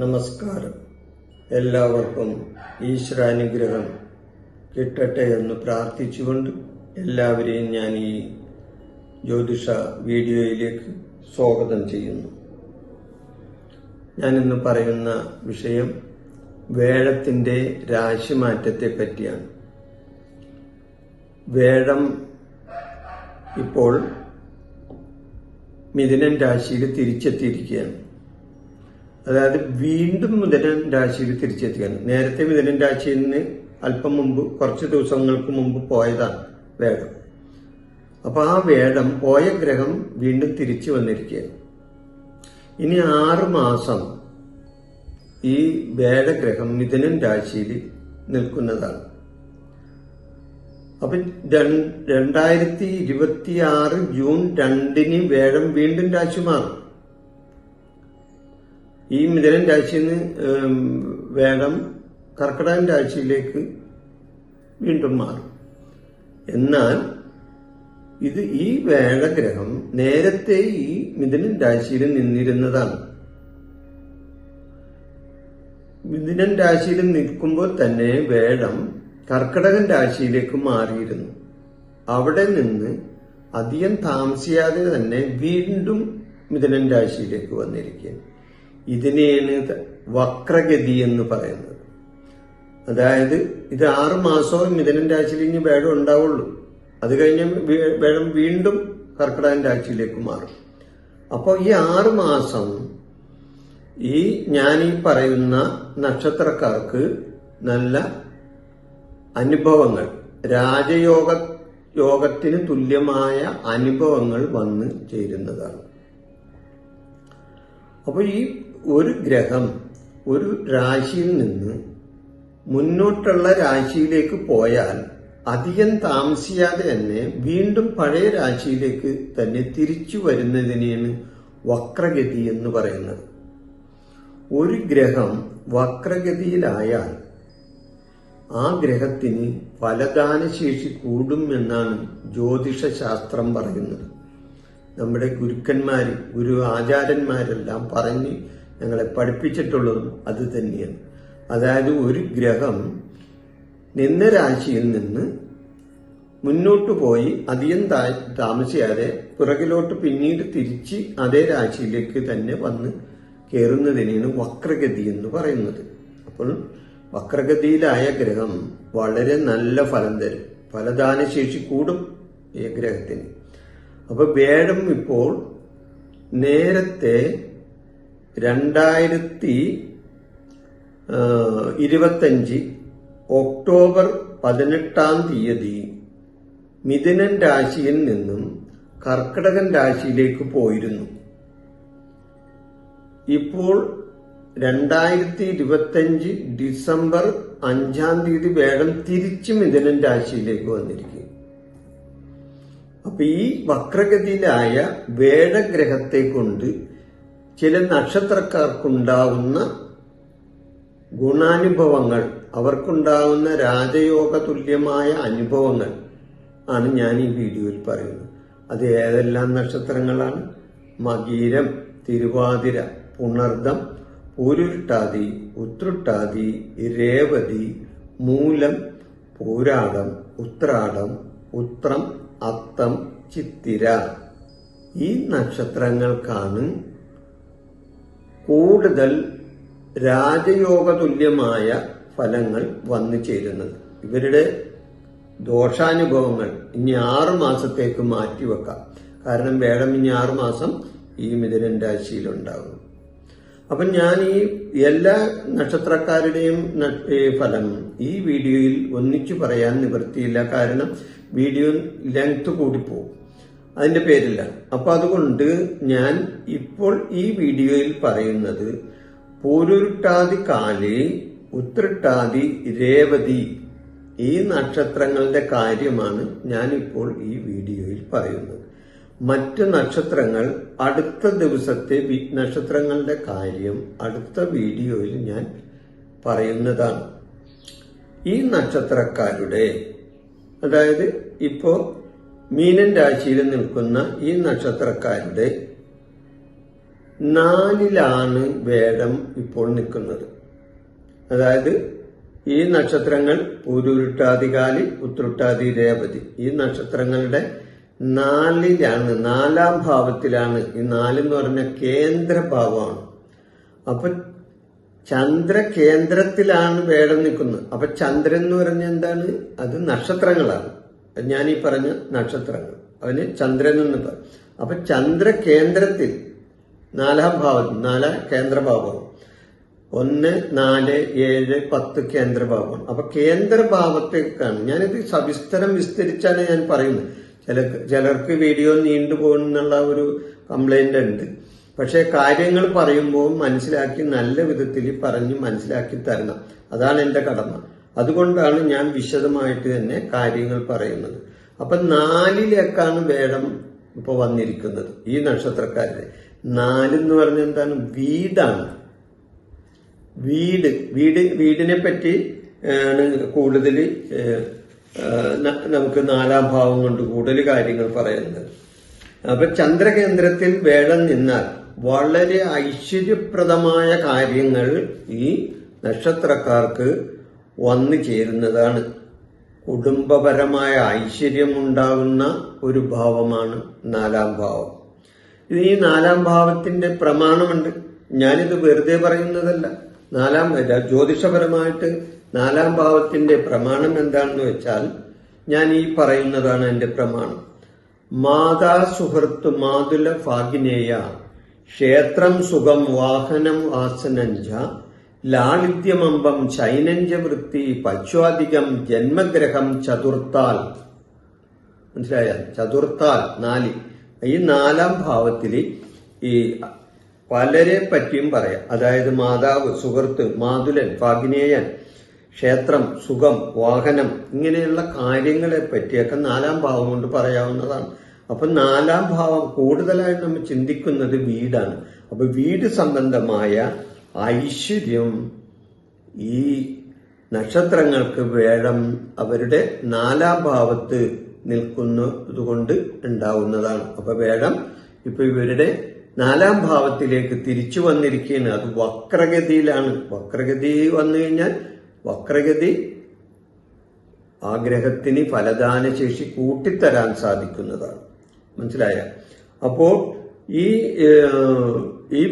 നമസ്കാരം. എല്ലാവർക്കും ഈശ്വരാനുഗ്രഹം കിട്ടട്ടെ എന്ന് പ്രാർത്ഥിച്ചുകൊണ്ട് എല്ലാവരെയും ഞാൻ ഈ ജ്യോതിഷ വീഡിയോയിലേക്ക് സ്വാഗതം ചെയ്യുന്നു. ഞാനിന്ന് പറയുന്ന വിഷയം വേഴത്തിന്റെ രാശിമാറ്റത്തെ പറ്റിയാണ് വേഴം ഇപ്പോൾ മിഥുനൻ രാശിയിൽ തിരിച്ചെത്തിയിരിക്കുകയാണ്. അതായത് വീണ്ടും മിഥുനൻ രാശിയിൽ തിരിച്ചെത്തിക്കുകയാണ് നേരത്തെ മിഥുനൻ രാശിയിൽ നിന്ന് അല്പം മുമ്പ് കുറച്ച് ദിവസങ്ങൾക്ക് മുമ്പ് പോയതാണ് വേടം അപ്പോൾ ആ വേടം പോയ ഗ്രഹം വീണ്ടും തിരിച്ചു വന്നിരിക്കുകയാണ്. ഇനി ആറ് മാസം ഈ വേടഗ്രഹം മിഥുനൻ രാശിയിൽ നിൽക്കുന്നതാണ്. അപ്പൊ രണ്ടായിരത്തി ഇരുപത്തി ആറ് ജൂൺ രണ്ടിന് വേഴം വീണ്ടും രാശി മാറും. ഈ മിഥുനൻ രാശിയിൽ നിന്ന് വേഴം കർക്കിടകൻ രാശിയിലേക്ക് വീണ്ടും മാറും. എന്നാൽ ഇത് ഈ വേഴഗ്രഹം നേരത്തെ ഈ മിഥുനൻ രാശിയിൽ നിന്നിരുന്നതാണ്. മിഥുനൻ രാശിയിൽ നിൽക്കുമ്പോൾ തന്നെ വേഴം കർക്കിടകൻ രാശിയിലേക്ക് മാറിയിരുന്നു. അവിടെ നിന്ന് അധികം താമസിയാതെ തന്നെ വീണ്ടും മിഥുനൻ രാശിയിലേക്ക് വന്നിരിക്കുകയാണ്. ഇതിനെയാണ് വക്രഗതി എന്ന് പറയുന്നത്. അതായത് ഇത് ആറ് മാസവും മിഥുനൻ രാശിയിൽ ഇനി വേഴം ഉണ്ടാവുള്ളൂ. അത് കഴിഞ്ഞ വേഴം വീണ്ടും കർക്കിടകൻ രാശിയിലേക്ക് മാറും. അപ്പോൾ ഈ ആറ് മാസം ഈ ഞാൻ ഈ പറയുന്ന നക്ഷത്രക്കാർക്ക് നല്ല അനുഭവങ്ങൾ. രാജയോഗ യോഗത്തിന് തുല്യമായ അനുഭവങ്ങൾ വന്ന് ചേരുന്നതാണ്. അപ്പോൾ ഈ ഒരു ഗ്രഹം ഒരു രാശിയിൽ നിന്ന് മുന്നോട്ടുള്ള രാശിയിലേക്ക് പോയാൽ അധികം താമസിയാതെ തന്നെ വീണ്ടും പഴയ രാശിയിലേക്ക് തന്നെ തിരിച്ചു വരുന്നതിനെയാണ് വക്രഗതി എന്ന് പറയുന്നത്. ഒരു ഗ്രഹം വക്രഗതിയിലായാൽ ആ ഗ്രഹത്തിന് ഫലദാനശേഷി കൂടും എന്നാണ് ജ്യോതിഷ ശാസ്ത്രം പറയുന്നത്. നമ്മുടെ ഗുരുക്കന്മാർ ഗുരു ആചാര്യന്മാരെല്ലാം പറഞ്ഞ് ഞങ്ങളെ പഠിപ്പിച്ചിട്ടുള്ളതും അത് തന്നെയാണ്. അതായത് ഒരു ഗ്രഹം നിന്ന രാശിയിൽ നിന്ന് മുന്നോട്ട് പോയി അധികം താമസിയാതെ പിറകിലോട്ട് പിന്നീട് തിരിച്ച് അതേ രാശിയിലേക്ക് തന്നെ വന്ന് കയറുന്നതിനാണ് വക്രഗതി എന്ന് പറയുന്നത്. അപ്പോൾ വക്രഗതിയിലായ ഗ്രഹം വളരെ നല്ല ഫലം തരും. ഫലദാനശേഷി കൂടും ഈ ഗ്രഹത്തിന്. അപ്പൊ വേഴം ഇപ്പോൾ നേരത്തെ രണ്ടായിരത്തി ഇരുപത്തഞ്ച് ഒക്ടോബർ പതിനെട്ടാം തീയതി മിഥുനൻ രാശിയിൽ നിന്നും കർക്കിടകൻ രാശിയിലേക്ക് പോയിരുന്നു. ഇപ്പോൾ രണ്ടായിരത്തി ഇരുപത്തഞ്ച് ഡിസംബർ അഞ്ചാം തീയതി വേഗം തിരിച്ചു മിഥുനൻ രാശിയിലേക്ക് വന്നിരിക്കും. അപ്പൊ ഈ വക്രഗതിയിലായ വേടഗ്രഹത്തെ കൊണ്ട് ചില നക്ഷത്രക്കാർക്കുണ്ടാവുന്ന ഗുണാനുഭവങ്ങൾ അവർക്കുണ്ടാവുന്ന രാജയോഗ തുല്യമായ അനുഭവങ്ങൾ ആണ് ഞാൻ ഈ വീഡിയോയിൽ പറയുന്നത്. അത് ഏതെല്ലാം നക്ഷത്രങ്ങളാണ്? മകീരം തിരുവാതിര പുണർദം പൂരുരുട്ടാതി ഉത്രുട്ടാതി രേവതി മൂലം പൂരാടം ഉത്രാടം ഉത്രം അത്തം ചിത്തിര. ഈ നക്ഷത്രങ്ങൾക്കാണ് കൂടുതൽ രാജയോഗ തുല്യമായ ഫലങ്ങൾ വന്നു ചേരുന്നത്. ഇവരുടെ ദോഷാനുഭവങ്ങൾ ഇനി ആറു മാസത്തേക്ക് മാറ്റിവെക്കാം. കാരണം വേടം ഇനി ആറു മാസം ഈ മിഥുനൻ രാശിയിലുണ്ടാകും അപ്പൊ ഞാൻ ഈ എല്ലാ നക്ഷത്രക്കാരുടെയും ഫലം ഈ വീഡിയോയിൽ ഒന്നിച്ചു പറയാൻ നിവൃത്തിയില്ല. കാരണം വീഡിയോ ലെങ്ത് കൂടിപ്പോകും അതിന്റെ പേരില്ല. അപ്പൊ അതുകൊണ്ട് ഞാൻ ഇപ്പോൾ ഈ വീഡിയോയിൽ പറയുന്നത് പൂരുരുട്ടാതി കാലി ഉത്രട്ടാതി രേവതി ഈ നക്ഷത്രങ്ങളുടെ കാര്യമാണ് ഞാനിപ്പോൾ ഈ വീഡിയോയിൽ പറയുന്നത്. മറ്റ് നക്ഷത്രങ്ങൾ അടുത്ത ദിവസത്തെ നക്ഷത്രങ്ങളുടെ കാര്യം അടുത്ത വീഡിയോയിൽ ഞാൻ പറയുന്നതാണ്. ഈ നക്ഷത്രക്കാരുടെ അതായത് ഇപ്പോൾ മീനൻ രാശിയിൽ നിൽക്കുന്ന ഈ നക്ഷത്രക്കാരുടെ നാലിലാണ് വേടം ഇപ്പോൾ നിൽക്കുന്നത്. അതായത് ഈ നക്ഷത്രങ്ങൾ പൂരുരുട്ടാതികാലി ഉത്രുട്ടാതി രേവതി. ഈ നക്ഷത്രങ്ങളുടെ നാലിലാണ് നാലാം ഭാവത്തിലാണ്. ഈ നാലെന്ന് പറഞ്ഞ കേന്ദ്രഭാവമാണ്. അപ്പൊ ചന്ദ്ര കേന്ദ്രത്തിലാണ് വേടം നിൽക്കുന്നത്. അപ്പൊ ചന്ദ്രൻ എന്ന് പറഞ്ഞ എന്താണ്? അത് നക്ഷത്രങ്ങളാണ്. ഞാൻ ഈ പറഞ്ഞ നക്ഷത്രങ്ങൾ. അവന് ചന്ദ്രൻ എന്ന് പറയും അപ്പൊ ചന്ദ്ര കേന്ദ്രത്തിൽ നാലാം ഭാവം നാലാം കേന്ദ്രഭാവം. ഒന്ന് നാല് ഏഴ് പത്ത് കേന്ദ്രഭാവമാണ്. അപ്പൊ കേന്ദ്രഭാവത്തേക്കാണ്. ഞാനിത് സവിസ്തരം വിസ്തരിച്ചാണ് ഞാൻ പറയുന്നത്. ചില ചിലർക്ക് വീഡിയോ നീണ്ടു പോകുന്നുള്ള ഒരു കംപ്ലൈന്റ് ഉണ്ട്. പക്ഷേ കാര്യങ്ങൾ പറയുമ്പോൾ മനസ്സിലാക്കി നല്ല വിധത്തിൽ പറഞ്ഞ് മനസ്സിലാക്കി തരണം. അതാണ് എന്റെ കടമ. അതുകൊണ്ടാണ് ഞാൻ വിശദമായിട്ട് തന്നെ കാര്യങ്ങൾ പറയുന്നത്. അപ്പൊ നാലിലേക്കാണ് വേടം ഇപ്പോൾ വന്നിരിക്കുന്നത് ഈ നക്ഷത്രക്കാരുടെ നാലെന്ന് പറഞ്ഞ എന്താണ്? വീടാണ്. വീട്. വീട് വീടിനെ പറ്റി ആണ് കൂടുതൽ നമുക്ക് നാലാം ഭാവം കൊണ്ട് കൂടുതൽ കാര്യങ്ങൾ പറയുന്നത്. അപ്പൊ ചന്ദ്രകേന്ദ്രത്തിൽ വേടം നിന്നാൽ വളരെ ഐശ്വര്യപ്രദമായ കാര്യങ്ങൾ ഈ നക്ഷത്രക്കാർക്ക് വന്നു ചേരുന്നതാണ്. കുടുംബപരമായ ഐശ്വര്യമുണ്ടാകുന്ന ഒരു ഭാവമാണ് നാലാം ഭാവം. ഇത് ഈ നാലാം ഭാവത്തിന്റെ പ്രമാണമുണ്ട്. ഞാനിത് വെറുതെ പറയുന്നതല്ല. നാലാം ജ്യോതിഷപരമായിട്ട് നാലാം ഭാവത്തിന്റെ പ്രമാണം എന്താണെന്ന് വെച്ചാൽ ഞാൻ ഈ പറയുന്നതാണ് എന്റെ പ്രമാണം. മാതാ സുഹൃത്ത് മാതുല ഭാഗിനേയ ക്ഷേത്രം സുഖം വാഹനം ആസനഞ്ച ലാളിത്യമമ്പം ചൈനഞ്ച വൃത്തി പശ്വാധികം ജന്മഗ്രഹം ചതുർത്താൽ. മനസ്സിലായ? ചതുർത്താൽ നാല്. ഈ നാലാം ഭാവത്തിൽ ഈ പലരെ പറ്റിയും പറയാം. അതായത് മാതാവ് സുഹൃത്ത് മാതുലൻ ഭാഗ്നേയൻ ക്ഷേത്രം സുഖം വാഹനം ഇങ്ങനെയുള്ള കാര്യങ്ങളെ പറ്റിയൊക്കെ നാലാം ഭാവം കൊണ്ട് പറയാവുന്നതാണ്. അപ്പൊ നാലാം ഭാവം കൂടുതലായിട്ട് നമ്മൾ ചിന്തിക്കുന്നത് വീടാണ്. അപ്പൊ വീട് സംബന്ധമായ ഐശ്വര്യം ഈ നക്ഷത്രങ്ങൾക്ക് വേഴം അവരുടെ നാലാം ഭാവത്ത് നിൽക്കുന്നതുകൊണ്ട് ഉണ്ടാവുന്നതാണ്. അപ്പൊ വേഴം ഇപ്പൊ ഇവരുടെ നാലാം ഭാവത്തിലേക്ക് തിരിച്ചു വന്നിരിക്കുകയാണ് അത് വക്രഗതിയിലാണ്. വക്രഗതി വന്നു കഴിഞ്ഞാൽ വക്രഗതി ആഗ്രഹത്തിന് ഫലദാന ശേഷി കൂട്ടിത്തരാൻ സാധിക്കുന്നതാണ്. മനസ്സിലായ? അപ്പോൾ ഈ ഈ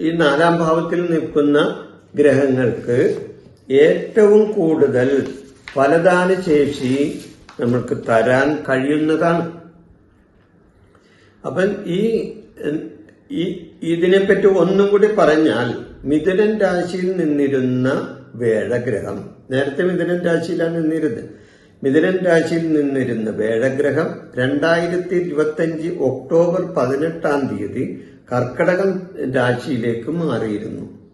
ഈ നാലാം ഭാവത്തിൽ നിൽക്കുന്ന ഗ്രഹങ്ങൾക്ക് ഏറ്റവും കൂടുതൽ ഫലദാന ശേഷി നമ്മൾക്ക് തരാൻ കഴിയുന്നതാണ്. അപ്പം ഈ ഇതിനെപ്പറ്റി ഒന്നും കൂടി പറഞ്ഞാൽ മിഥുനൻ രാശിയിൽ നിന്നിരുന്ന വേഴഗ്രഹം. നേരത്തെ മിഥുനൻ രാശിയിലാണ് നിന്നിരുന്നത്. മിഥുനൻ രാശിയിൽ നിന്നിരുന്ന വേഴഗ്രഹം രണ്ടായിരത്തി ഇരുപത്തഞ്ച് ഒക്ടോബർ പതിനെട്ടാം തീയതി കർക്കടകം രാശിയിലേക്ക് മാറിയിരുന്നു.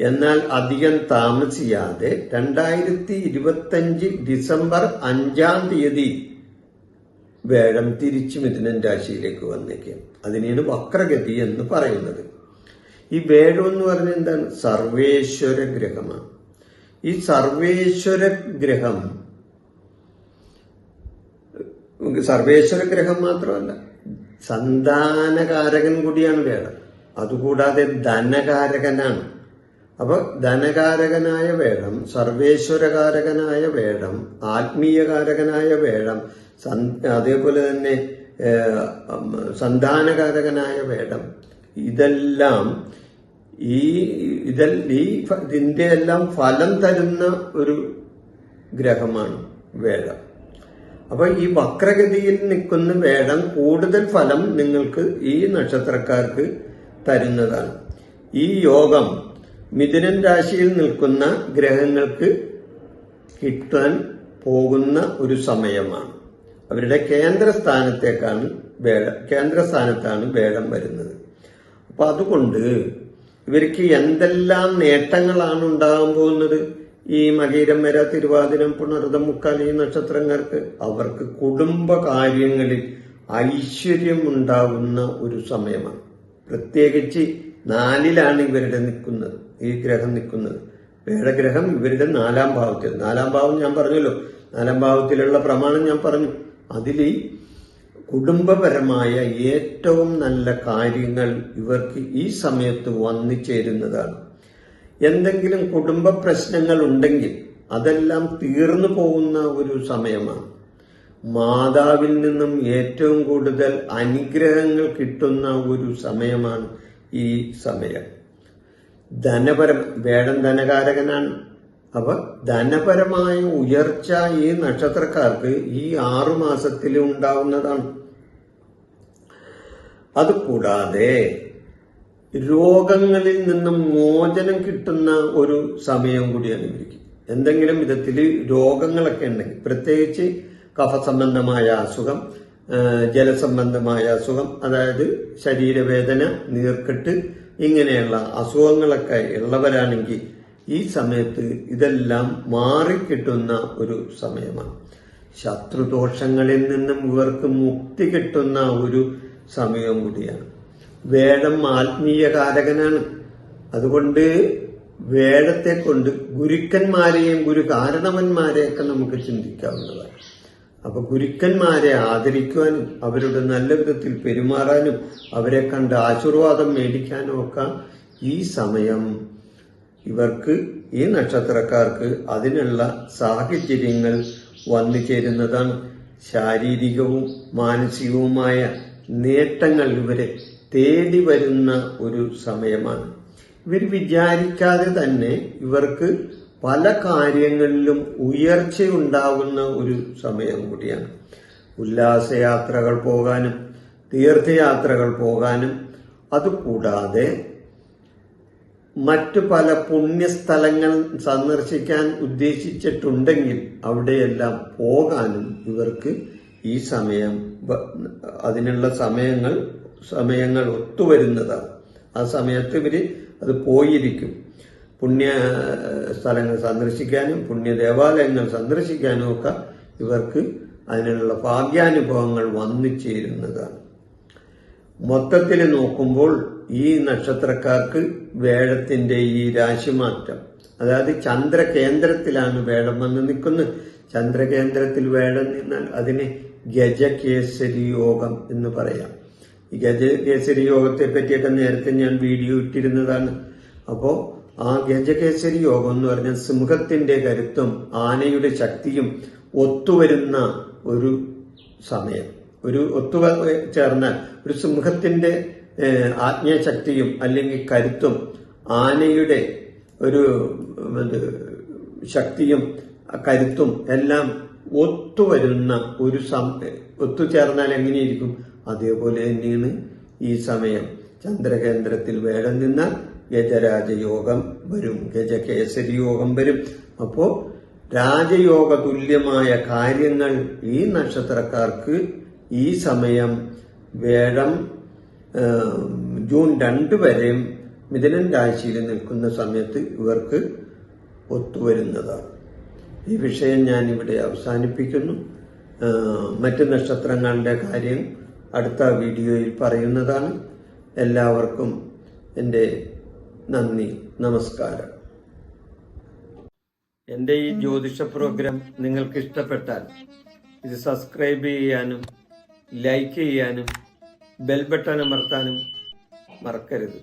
എന്നാൽ അധികം താമസിയാതെ രണ്ടായിരത്തി ഇരുപത്തഞ്ച് ഡിസംബർ അഞ്ചാം തീയതി വേഴം തിരിച്ചു മിഥുനൻ രാശിയിലേക്ക് വന്നേക്കും. അതിനെയാണ് വക്രഗതി എന്ന് പറയുന്നത്. ഈ വേഴം എന്ന് പറഞ്ഞാൽ എന്താണ്? സർവേശ്വര ഗ്രഹമാണ്. ഈ സർവേശ്വര ഗ്രഹം സർവേശ്വര ഗ്രഹം മാത്രമല്ല സന്താനകാരകൻ കൂടിയാണ് വേടം അതുകൂടാതെ ധനകാരകനാണ്. അപ്പൊ ധനകാരകനായ വേടം സർവേശ്വരകാരകനായ വേടം ആത്മീയകാരകനായ വേടം അതേപോലെ തന്നെ സന്താനകാരകനായ വേടം ഇതെല്ലാം ഈ ഇതൽ ഈ ഇതിന്റെ എല്ലാം ഫലം തരുന്ന ഒരു ഗ്രഹമാണ് വേദം. അപ്പൊ ഈ വക്രഗതിയിൽ നിൽക്കുന്ന വേടം കൂടുതൽ ഫലം നിങ്ങൾക്ക് ഈ നക്ഷത്രക്കാർക്ക് തരുന്നതാണ്. ഈ യോഗം മിഥുനൻ രാശിയിൽ നിൽക്കുന്ന ഗ്രഹങ്ങൾക്ക് കിട്ടാൻ പോകുന്ന ഒരു സമയമാണ്. അവരുടെ കേന്ദ്രസ്ഥാനത്തേക്കാണ് വേടം കേന്ദ്രസ്ഥാനത്താണ് വേടം വരുന്നത്. അപ്പൊ അതുകൊണ്ട് ഇവർക്ക് എന്തെല്ലാം നേട്ടങ്ങളാണ് ഉണ്ടാകാൻ പോകുന്നത്? ഈ മകീരം വര തിരുവാതിരം പുണർതം മുക്കാൽ ഈ നക്ഷത്രങ്ങൾക്ക് അവർക്ക് കുടുംബ കാര്യങ്ങളിൽ ഐശ്വര്യം ഉണ്ടാകുന്ന ഒരു സമയമാണ്. പ്രത്യേകിച്ച് നാലിലാണ് ഇവരുടെ നിൽക്കുന്നത് ഈ ഗ്രഹം നിൽക്കുന്നത്. വേടഗ്രഹം ഇവരുടെ നാലാം ഭാവത്തിൽ. നാലാം ഭാവം ഞാൻ പറഞ്ഞല്ലോ. നാലാം ഭാവത്തിലുള്ള പ്രമാണം ഞാൻ പറഞ്ഞു. അതിൽ കുടുംബപരമായ ഏറ്റവും നല്ല കാര്യങ്ങൾ ഇവർക്ക് ഈ സമയത്ത് വന്നു ചേരുന്നതാണ്. എന്തെങ്കിലും കുടുംബ പ്രശ്നങ്ങൾ ഉണ്ടെങ്കിൽ അതെല്ലാം തീർന്നു പോകുന്ന ഒരു സമയമാണ്. മാതാവിൽ നിന്നും ഏറ്റവും കൂടുതൽ അനുഗ്രഹങ്ങൾ കിട്ടുന്ന ഒരു സമയമാണ് ഈ സമയം. ധനപരം വേടം ധനകാരകനാണ്. അപ്പൊ ധനപരമായ ഉയർച്ച ഈ നക്ഷത്രക്കാർക്ക് ഈ ആറു മാസത്തിൽ ഉണ്ടാവുന്നതാണ്. അതുകൂടാതെ രോഗങ്ങളിൽ നിന്നും മോചനം കിട്ടുന്ന ഒരു സമയം കൂടിയാണ് ഇവർക്ക് എന്തെങ്കിലും വിധത്തിൽ രോഗങ്ങളൊക്കെ ഉണ്ടെങ്കിൽ പ്രത്യേകിച്ച് കഫസംബന്ധമായ അസുഖം ജലസംബന്ധമായ അസുഖം അതായത് ശരീരവേദന നീർക്കെട്ട് ഇങ്ങനെയുള്ള അസുഖങ്ങളൊക്കെ ഉള്ളവരാണെങ്കിൽ ഈ സമയത്ത് ഇതെല്ലാം മാറിക്കിട്ടുന്ന ഒരു സമയമാണ്. ശത്രുദോഷങ്ങളിൽ നിന്നും ഇവർക്ക് മുക്തി കിട്ടുന്ന ഒരു സമയം കൂടിയാണ്. വേടം ആത്മീയ കാരകനാണ് അതുകൊണ്ട് വേടത്തെ കൊണ്ട് ഗുരുക്കന്മാരെയും ഗുരു കാരണവന്മാരെയൊക്കെ നമുക്ക് ചിന്തിക്കാവുന്നതാണ്. അപ്പൊ ഗുരുക്കന്മാരെ ആദരിക്കുവാനും അവരുടെ നല്ല വിധത്തിൽ പെരുമാറാനും അവരെ കണ്ട് ആശീർവാദം മേടിക്കാനും ഒക്കെ ഈ സമയം ഇവർക്ക് ഈ നക്ഷത്രക്കാർക്ക് അതിനുള്ള സാഹചര്യങ്ങൾ വന്നു ചേരുന്നതാണ്. ശാരീരികവും മാനസികവുമായ നേട്ടങ്ങൾ ഇവരെ തേടി വരുന്ന ഒരു സമയമാണ്. ഇവർ വിചാരിക്കാതെ തന്നെ ഇവർക്ക് പല കാര്യങ്ങളിലും ഉയർച്ചയുണ്ടാകുന്ന ഒരു സമയം കൂടിയാണ്. ഉല്ലാസയാത്രകൾ പോകാനും തീർത്ഥയാത്രകൾ പോകാനും അതുകൂടാതെ മറ്റു പല പുണ്യസ്ഥലങ്ങൾ സന്ദർശിക്കാൻ ഉദ്ദേശിച്ചിട്ടുണ്ടെങ്കിൽ അവിടെയെല്ലാം പോകാനും ഇവർക്ക് ഈ സമയം അതിനുള്ള സമയങ്ങൾ സമയങ്ങൾ ഒത്തുവരുന്നതാണ്. ആ സമയത്ത് ഇവർ അത് പോയിരിക്കും. പുണ്യ സ്ഥലങ്ങൾ സന്ദർശിക്കാനും പുണ്യ ദേവാലയങ്ങൾ സന്ദർശിക്കാനും ഒക്കെ ഇവർക്ക് അതിനുള്ള ഭാഗ്യാനുഭവങ്ങൾ വന്നു ചേരുന്നതാണ്. മൊത്തത്തിൽ നോക്കുമ്പോൾ ഈ നക്ഷത്രക്കാർക്ക് വേഴത്തിന്റെ ഈ രാശിമാറ്റം. അതായത് ചന്ദ്രകേന്ദ്രത്തിലാണ് വേടം വന്ന് നിൽക്കുന്നത്. ചന്ദ്രകേന്ദ്രത്തിൽ വേടം നിന്നാൽ അതിന് ഗജകേസരി യോഗം എന്ന് പറയാം. ഈ ഗജകേസരി യോഗത്തെ പറ്റിയൊക്കെ നേരത്തെ ഞാൻ വീഡിയോ ഇട്ടിരുന്നതാണ്. അപ്പോൾ ആ ഗജകേസരി യോഗം എന്ന് പറഞ്ഞാൽ സിംഹത്തിന്റെ കരുത്തും ആനയുടെ ശക്തിയും ഒത്തുവരുന്ന ഒരു സമയം. ഒരു ഒത്തു ചേർന്നാൽ ഒരു സിംഹത്തിന്റെ ശക്തിയും അല്ലെങ്കിൽ കരുത്തും ആനയുടെ ഒരു ശക്തിയും കരുത്തും എല്ലാം ഒത്തുവരുന്ന ഒരു സം ഒത്തുചേർന്നാൽ എങ്ങനെയിരിക്കും? അതേപോലെ തന്നെയാണ് ഈ സമയം. ചന്ദ്രകേന്ദ്രത്തിൽ വേഗം നിന്ന ഗജരാജയോഗം വരും. ഗജകേസരി യോഗം വരും. അപ്പോൾ രാജയോഗ തുല്യമായ കാര്യങ്ങൾ ഈ നക്ഷത്രക്കാർക്ക് ഈ സമയം വേഴം ജൂൺ രണ്ട് വരെയും മിഥുനൻ രാശിയിൽ നിൽക്കുന്ന സമയത്ത് ഇവർക്ക് ഒത്തുവരുന്നതാണ്. ഈ വിഷയം ഞാൻ ഇവിടെ അവസാനിപ്പിക്കുന്നു മറ്റ് നക്ഷത്രങ്ങളുടെ കാര്യം അടുത്ത വീഡിയോയിൽ പറയുന്നതാണ്. എല്ലാവർക്കും എന്റെ നന്ദി നമസ്കാരം. എന്റെ ഈ ജ്യോതിഷ പ്രോഗ്രാം നിങ്ങൾക്ക് ഇഷ്ടപ്പെട്ടാൽ ഇത് സബ്സ്ക്രൈബ് ചെയ്യാനും ലൈക്ക് ചെയ്യാനും ബെൽ ബട്ടൺ അമർത്താനും മറക്കരുത്.